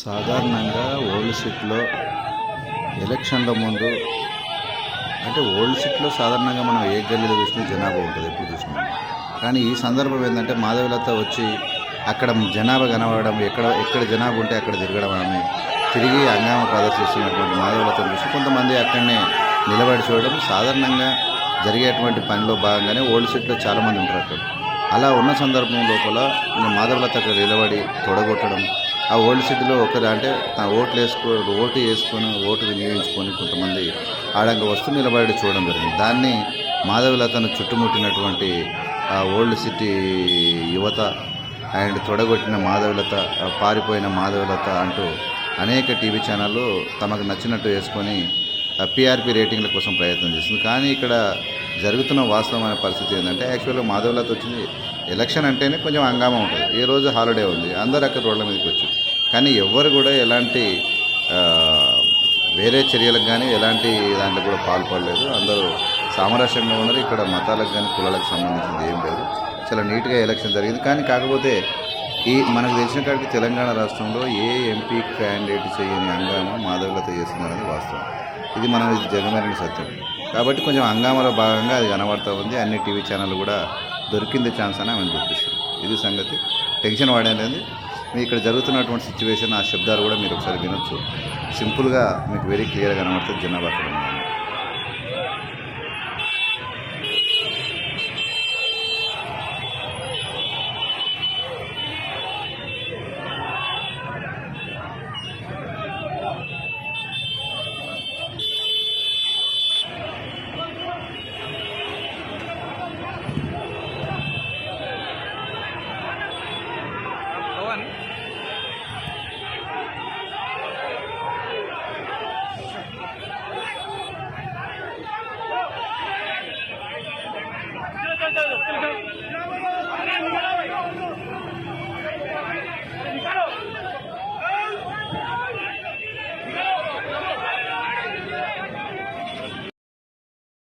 సాధారణంగా ఓల్డ్ సిటీలో ఎలక్షన్ల ముందు అంటే ఓల్డ్ సిటీలో సాధారణంగా మనం ఏ గల్లీలో చూసినా జనాభా ఉంటుంది ఎప్పుడు చూసినా. కానీ ఈ సందర్భం ఏంటంటే మాధవిలత వచ్చి అక్కడ జనాభా కనబడడం ఎక్కడ ఎక్కడ జనాభా ఉంటే అక్కడ తిరగడం ఆమె తిరిగి అంగామ ప్రదర్శిస్తున్నటువంటి మాధవలతను చూసి కొంతమంది అక్కడనే నిలబడి చూడడం సాధారణంగా జరిగేటువంటి పనిలో భాగంగానే ఓల్డ్ సిటీలో చాలామంది ఉంటారు అక్కడ. అలా ఉన్న సందర్భం లోపల నేను మాధవలత అక్కడ నిలబడి తొడగొట్టడం ఆ ఓల్డ్ సిటీలో ఒకరు అంటే తన ఓట్లు వేసుకో ఓటు వేసుకొని ఓటు వినియోగించుకొని కొంతమంది ఆడంగా వస్తూ నిలబడి చూడడం జరిగింది. దాన్ని మాధవిలతను చుట్టుముట్టినటువంటి ఆ ఓల్డ్ సిటీ యువత అండ్ తొడగొట్టిన మాధవలత పారిపోయిన మాధవలత అంటూ అనేక టీవీ ఛానళ్ళు తమకు నచ్చినట్టు వేసుకొని పిఆర్పి రేటింగ్ల కోసం ప్రయత్నం చేస్తుంది కానీ ఇక్కడ జరుగుతున్న వాస్తవమైన పరిస్థితి ఏంటంటే యాక్చువల్గా మాధవలత వచ్చింది ఎలక్షన్ అంటేనే కొంచెం హంగామా ఉంటుంది. ఏ రోజు హాలిడే ఉంది అందరు అక్కడ రోడ్ల మీదకి వచ్చారు కానీ ఎవ్వరు కూడా ఎలాంటి వేరే చర్యలకు కానీ ఎలాంటి దాంట్లో కూడా పాల్పడలేదు. అందరూ సామరస్యంగా ఉన్నారు. ఇక్కడ మతాలకు కానీ కులాలకు సంబంధించింది ఏం లేదు. చాలా నీట్గా ఎలక్షన్ జరిగింది. కానీ కాకపోతే ఈ మనకు తెలిసిన కాడికి తెలంగాణ రాష్ట్రంలో ఏ ఎంపీ క్యాండిడేట్ చేయని హంగామా మాధవలత చేస్తున్నారని వాస్తవం. ఇది మనం ఇది జగమెరిగిన సత్యం. కాబట్టి కొంచెం అంగామలో భాగంగా అది కనబడుతూ ఉంది. అన్ని టీవీ ఛానళ్ళు కూడా దొరికింది ఛాన్స్ అని ఆమెను చూపిస్తుంది ఇది సంగతి. టెన్షన్ వాడేది మీ ఇక్కడ జరుగుతున్నటువంటి సిచ్యువేషన్ ఆ శబ్దాలు కూడా మీరు ఒకసారి వినొచ్చు. సింపుల్గా మీకు వెరీ క్లియర్గా కనబడుతుంది జనాభా అక్కడ ఉన్నారు ಮಾತಾಡೋದು